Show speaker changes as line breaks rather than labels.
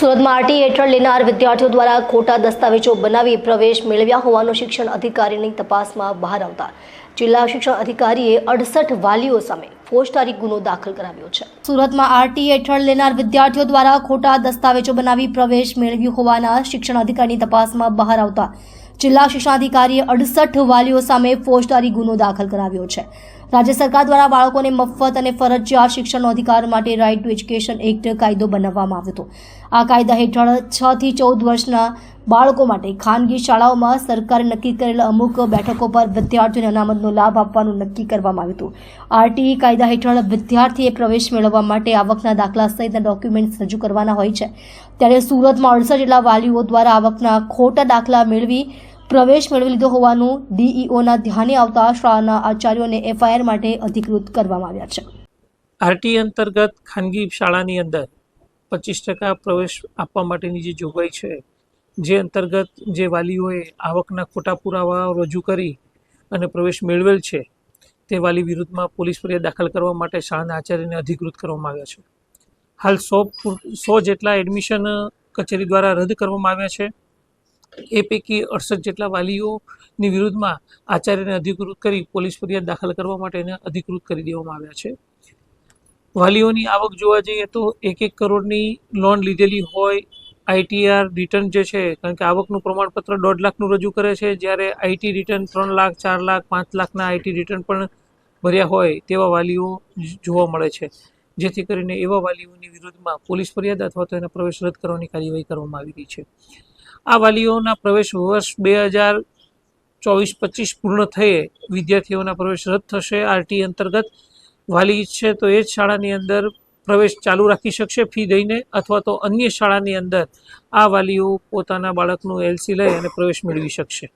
સુરતમાં આરટી હેઠળ લેનાર વિદ્યાર્થીઓ દ્વારા ખોટા દસ્તાવેજો બનાવી પ્રવેશ મેળવ્યા હોવાનું શિક્ષણ અધિકારીની તપાસમાં બહાર આવતા જિલ્લા શિક્ષણ અધિકારીએ અડસઠ વાલીઓ સામે ફોજદારી ગુનો દાખલ કરાવ્યો છે. સુરતમાં આરટી હેઠળ લેનાર વિદ્યાર્થીઓ દ્વારા ખોટા દસ્તાવેજો બનાવી પ્રવેશ મેળવ્યો હોવાના શિક્ષણ અધિકારીની તપાસમાં બહાર આવતા જિલ્લા શિક્ષણાધિકારીએ અડસઠ વાલીઓ સામે ફોજદારી ગુનો દાખલ કરાવ્યો છે. રાજ્ય સરકાર દ્વારા બાળકોને મફત અને ફરજિયાત શિક્ષણનો અધિકાર માટે રાઇટ ટુ એજ્યુકેશન એક્ટ કાયદો બનાવવામાં આવ્યો હતો. આ કાયદા હેઠળ છ થી ચૌદ વર્ષના બાળકો માટે ખાનગી શાળાઓમાં સરકારે નક્કી કરેલા અમુક બેઠકો પર વિદ્યાર્થીઓને અનામતનો લાભ આપવાનું નક્કી કરવામાં આવ્યું હતું. આરટીઈ કાયદા હેઠળ વિદ્યાર્થીએ પ્રવેશ મેળવવા માટે આવકના દાખલા સહિતના ડોક્યુમેન્ટ્સ રજૂ કરવાના હોય છે. ત્યારે સુરતમાં અડસઠ જેટલા વાલીઓ દ્વારા આવકના ખોટા દાખલા મેળવી પ્રવેશ મેળવી લીધો હોવાનું ડીઈઓના ધ્યાને આવતા શાળાના આચાર્યોને એફઆઈઆર માટે અધિકૃત કરવામાં આવ્યા છે.
આરટી અંતર્ગત ખાનગી શાળાની અંદર પચીસ ટકા પ્રવેશ આપવા માટેની જે જોગવાઈ છે, જે અંતર્ગત જે વાલીઓએ આવકના ખોટા પુરાવા રજૂ કરી અને પ્રવેશ મેળવેલ છે, તે વાલી વિરુદ્ધમાં પોલીસ ફરિયાદ દાખલ કરવા માટે શાળાના આચાર્યને અધિકૃત કરવામાં આવ્યા છે. હાલ સો સો જેટલા એડમિશન કચેરી દ્વારા રદ કરવામાં આવ્યા છે. એ પૈકી અડસઠ જેટલા વાલીઓની વિરુદ્ધમાં આચાર્યને અધિકૃત કરી પોલીસ ફરિયાદ દાખલ કરવા માટે એને અધિકૃત કરી દેવામાં આવ્યા છે. વાલીઓની આવક જોવા જઈએ તો એક એક કરોડની લોન લીધેલી હોય આઈટીઆર રિટર્ન જે છે, કારણ કે આવકનું પ્રમાણપત્ર દોઢ લાખનું રજૂ કરે છે, જ્યારે આઈટી રિટર્ન ત્રણ લાખ, ચાર લાખ, પાંચ લાખના આઈટી રિટર્ન પણ ભર્યા હોય તેવા વાલીઓ જોવા મળે છે. જેથી કરીને એવા વાલીઓની વિરુદ્ધમાં પોલીસ ફરિયાદ અથવા તો એના પ્રવેશ રદ કરવાની કાર્યવાહી કરવામાં આવી રહી છે. આ વાલીઓના પ્રવેશ વર્ષ બે હજાર ચોવીસ પચીસ પૂર્ણ થયે વિદ્યાર્થીઓના પ્રવેશ રદ થશે. આરટી અંતર્ગત વાલી છે તો એ જ શાળાની અંદર પ્રવેશ ચાલુ રાખી શકશે ફી દઈને અથવા તો અન્ય શાળાની અંદર આ વાલીઓ પોતાના બાળકનું એલસી લઈ અને પ્રવેશ મેળવી શકશે.